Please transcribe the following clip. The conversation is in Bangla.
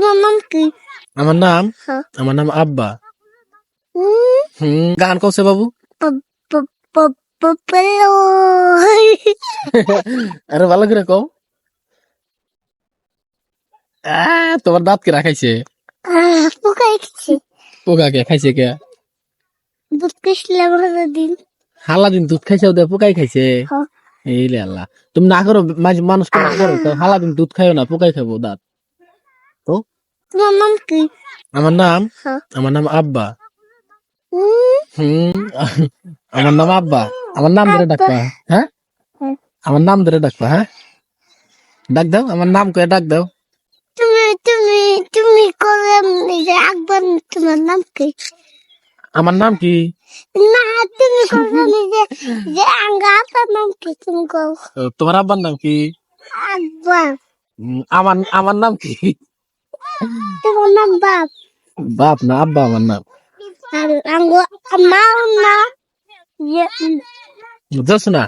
তোমার নাম কি? আমার নাম? হ্যাঁ। আমার নাম আব্বা। হুম গান কৌছে বাবু। আরে ভালো করে কও। তোমার দাঁত কে রাখাইছে? পোকায় খেয়েছে। পোকা কে খাইছে কে? দুধ কৃষ্ণ ভালো দিন। হালা দিন দুধ খাইছে ওদের পোকাই খাইছে? হ্যাঁ। এই আল্লাহ। তুমি না করো মাঝ- মানুষ করো হালা দিন দুধ খাইও না পোকাই খাব দাঁত। তোমার নাম কি আমার নাম হ্যাঁ। আমার নাম আব্বা উম, হুম আমার নাম আব্বা আমার নাম ধরে ডাকবা হ্যাঁ হ্যাঁ। আমার নাম ধরে ডাকবা হ্যাঁ ডাক দাও আমার নাম করে ডাক দাও তুমি তুমি তুমি করে রাখবেন তোমার নাম কি আমার নাম কি না তুমি করে নিজে যে আঙ্গা আপনার নাম কি তুমি কো ও, তোমার আব্বার নাম কি আকবর উম, আমার আমার নাম কি তোমার নাম বাপ। বাপ না আব্বা আমার নাম। আর আমার নাম ইয়ে, না